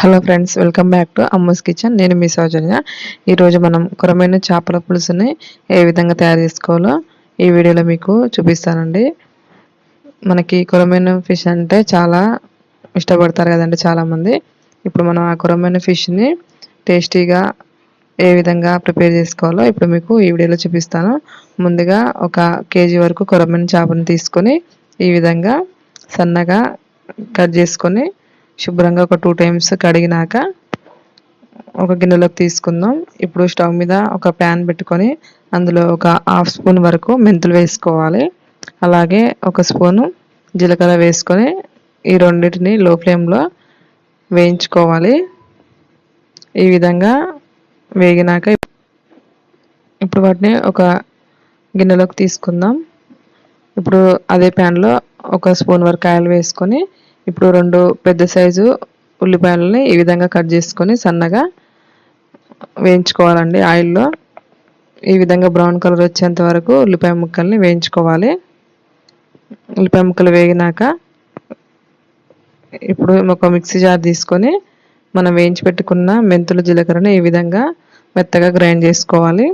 Hello friends welcome back to Ammu's kitchen నేను మీ సౌజన్య. ఈరోజు మనం కొరమైన చేపల పులుసుని ఏ విధంగా తయారు చేసుకోవాలో ఈ వీడియోలో మీకు చూపిస్తానండి. మనకి కొరమైన ఫిష్ అంటే చాలా ఇష్టపడతారు కదండి చాలామంది. ఇప్పుడు మనం ఆ కొరమైన ఫిష్ని టేస్టీగా ఏ విధంగా ప్రిపేర్ చేసుకోవాలో ఇప్పుడు మీకు ఈ వీడియోలో చూపిస్తాను. ముందుగా ఒక కేజీ వరకు కొరమైన చేపను తీసుకొని ఈ విధంగా సన్నగా కట్ చేసుకొని శుభ్రంగా ఒక టూ టైమ్స్ కడిగినాక ఒక గిన్నెలోకి తీసుకుందాం. ఇప్పుడు స్టవ్ మీద ఒక ప్యాన్ పెట్టుకొని అందులో ఒక హాఫ్ స్పూన్ వరకు మెంతులు వేసుకోవాలి. అలాగే ఒక స్పూను జీలకర్ర వేసుకొని ఈ రెండింటిని లో ఫ్లేమ్లో వేయించుకోవాలి. ఈ విధంగా వేగినాక ఇప్పుడు వాటిని ఒక గిన్నెలోకి తీసుకుందాం. ఇప్పుడు అదే ప్యాన్లో ఒక స్పూన్ వరకు ఆయిల్ వేసుకొని ఇప్పుడు రెండు పెద్ద సైజు ఉల్లిపాయలని ఈ విధంగా కట్ చేసుకొని సన్నగా వేయించుకోవాలండి ఆయిల్లో. ఈ విధంగా బ్రౌన్ కలర్ వచ్చేంత వరకు ఉల్లిపాయ ముక్కల్ని వేయించుకోవాలి. ఉల్లిపాయ ముక్కలు వేగినాక ఇప్పుడు ఒక మిక్సీ జార్ తీసుకొని మనం వేయించి పెట్టుకున్న మెంతులు జీలకర్రని ఈ విధంగా మెత్తగా గ్రైండ్ చేసుకోవాలి.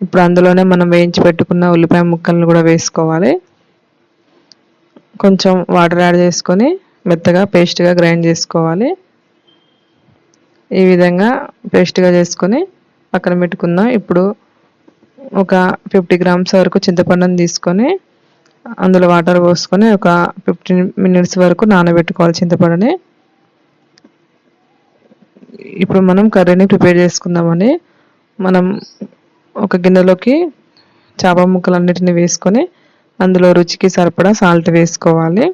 ఇప్పుడు అందులోనే మనం వేయించి పెట్టుకున్న ఉల్లిపాయ ముక్కలను కూడా వేసుకోవాలి. కొంచెం వాటర్ యాడ్ చేసుకొని మెత్తగా పేస్ట్గా గ్రైండ్ చేసుకోవాలి. ఈ విధంగా పేస్ట్గా చేసుకొని పక్కన పెట్టుకుందాం. ఇప్పుడు ఒక ఫిఫ్టీ గ్రామ్స్ వరకు చింతపండుని తీసుకొని అందులో వాటర్ పోసుకొని ఒక ఫిఫ్టీన్ మినిట్స్ వరకు నానబెట్టుకోవాలి చింతపండుని. ఇప్పుడు మనం కర్రీని ప్రిపేర్ చేసుకుందామని మనం ఒక గిన్నెలోకి చేప ముక్కలన్నిటిని వేసుకొని అందులో రుచికి సరిపడా సాల్ట్ వేసుకోవాలి.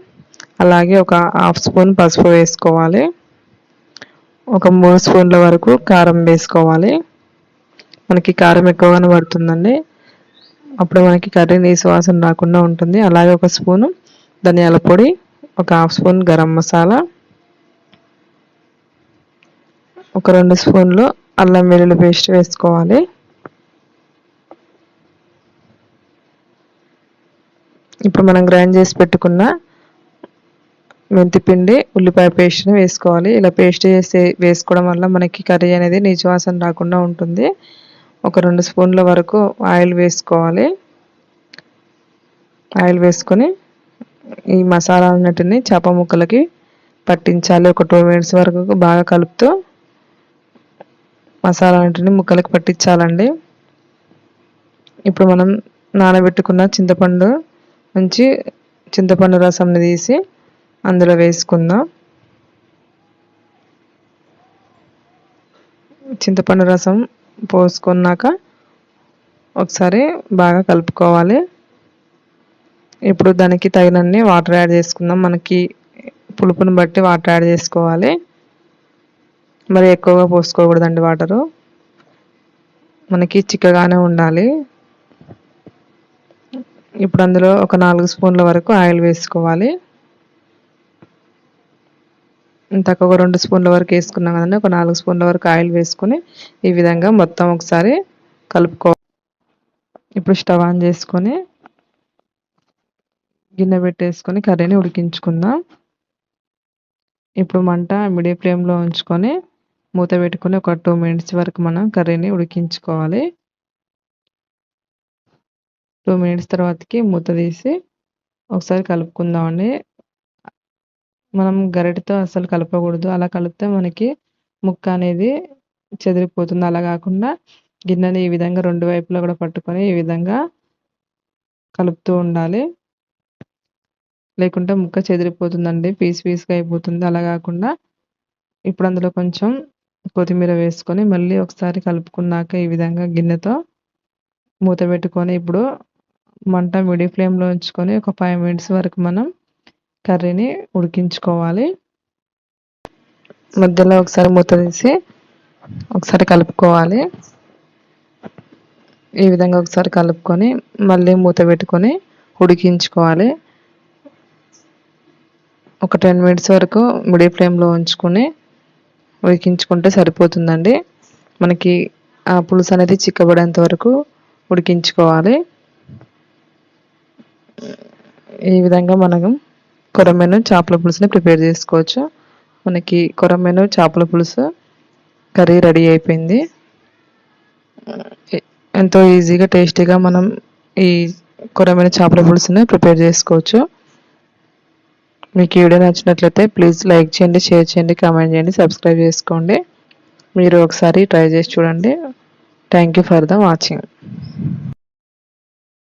అలాగే ఒక హాఫ్ స్పూన్ పసుపు వేసుకోవాలి. ఒక మూడు స్పూన్ల వరకు కారం వేసుకోవాలి. మనకి కారం ఎక్కువగానే పడుతుందండి. అప్పుడు మనకి కర్రీ నీసు వాసన రాకుండా ఉంటుంది. అలాగే ఒక స్పూను ధనియాల పొడి ఒక హాఫ్ స్పూన్ గరం మసాలా ఒక రెండు స్పూన్లు అల్లం వెల్లుల్లి పేస్ట్ వేసుకోవాలి. ఇప్పుడు మనం గ్రైండ్ చేసి పెట్టుకున్న మెంతిపిండి ఉల్లిపాయ పేస్ట్ని వేసుకోవాలి. ఇలా పేస్ట్ చేసి వేసుకోవడం వల్ల మనకి కర్రీ అనేది నీచువాసన రాకుండా ఉంటుంది. ఒక రెండు స్పూన్ల వరకు ఆయిల్ వేసుకోవాలి. ఆయిల్ వేసుకొని ఈ మసాలాలన్నిటిని చేప ముక్కలకి పట్టించాలి. ఒక టూ మినిట్స్ వరకు బాగా కలుపుతూ మసాలాలన్నిటిని ముక్కలకి పట్టించాలండి. ఇప్పుడు మనం నానబెట్టుకున్న చింతపండు నుంచి చింతపండు రసంని తీసి అందులో వేసుకుందాం. చింతపండు రసం పోసుకున్నాక ఒకసారి బాగా కలుపుకోవాలి. ఇప్పుడు దానికి తగినన్ని వాటర్ యాడ్ చేసుకుందాం. మనకి పులుపుని బట్టి వాటర్ యాడ్ చేసుకోవాలి. మరి ఎక్కువగా పోసుకోకూడదండి వాటరు. మనకి చిక్కగానే ఉండాలి. ఇప్పుడు అందులో ఒక నాలుగు స్పూన్ల వరకు ఆయిల్ వేసుకోవాలి. తక్కువ ఒక రెండు స్పూన్ల వరకు వేసుకున్నాం కదండి ఒక నాలుగు స్పూన్ల వరకు ఆయిల్ వేసుకొని ఈ విధంగా మొత్తం ఒకసారి కలుపుకో ఇప్పుడు స్టవ్ ఆన్ చేసుకొని గిన్నె పెట్టేసుకొని కర్రీని ఉడికించుకుందాం. ఇప్పుడు మంట మీడియం ఫ్లేమ్లో ఉంచుకొని మూత పెట్టుకొని ఒక టూ మినిట్స్ వరకు మనం కర్రీని ఉడికించుకోవాలి. టూ మినిట్స్ తర్వాతకి మూత తీసి ఒకసారి కలుపుకుందామండి. మనం గరిటతో అసలు కలపకూడదు. అలా కలిపితే మనకి ముక్క అనేది చెదిరిపోతుంది. అలా కాకుండా గిన్నెని ఈ విధంగా రెండు వైపులా కూడా పట్టుకొని ఈ విధంగా కలుపుతూ ఉండాలి. లేకుంటే ముక్క చెదిరిపోతుందండి. పీస్ పీస్గా అయిపోతుంది. అలా కాకుండా ఇప్పుడు అందులో కొంచెం కొత్తిమీర వేసుకొని మళ్ళీ ఒకసారి కలుపుకున్నాక ఈ విధంగా గిన్నెతో మూత పెట్టుకొని ఇప్పుడు మంట మిడి ఫ్లేమ్లో ఉంచుకొని ఒక ఫైవ్ మినిట్స్ వరకు మనం కర్రీని ఉడికించుకోవాలి. మధ్యలో ఒకసారి మూత తీసి ఒకసారి కలుపుకోవాలి. ఈ విధంగా ఒకసారి కలుపుకొని మళ్ళీ మూత పెట్టుకొని ఉడికించుకోవాలి. ఒక టెన్ మినిట్స్ వరకు మిడి ఫ్లేమ్లో ఉంచుకొని ఉడికించుకుంటే సరిపోతుందండి. మనకి ఆ పులుసు అనేది చిక్కబడేంత వరకు ఉడికించుకోవాలి. ఈ విధంగా మనం కొరమెను చేపల పులుసుని ప్రిపేర్ చేసుకోవచ్చు. మనకి కొరమెను చేపల పులుసు కర్రీ రెడీ అయిపోయింది. ఎంతో ఈజీగా టేస్టీగా మనం ఈ కొరమైన చేపల పులుసుని ప్రిపేర్ చేసుకోవచ్చు. మీకు వీడియో నచ్చినట్లయితే ప్లీజ్ లైక్ చేయండి షేర్ చేయండి కామెంట్ చేయండి సబ్స్క్రైబ్ చేసుకోండి. మీరు ఒకసారి ట్రై చేసి చూడండి. Thank you for the watching.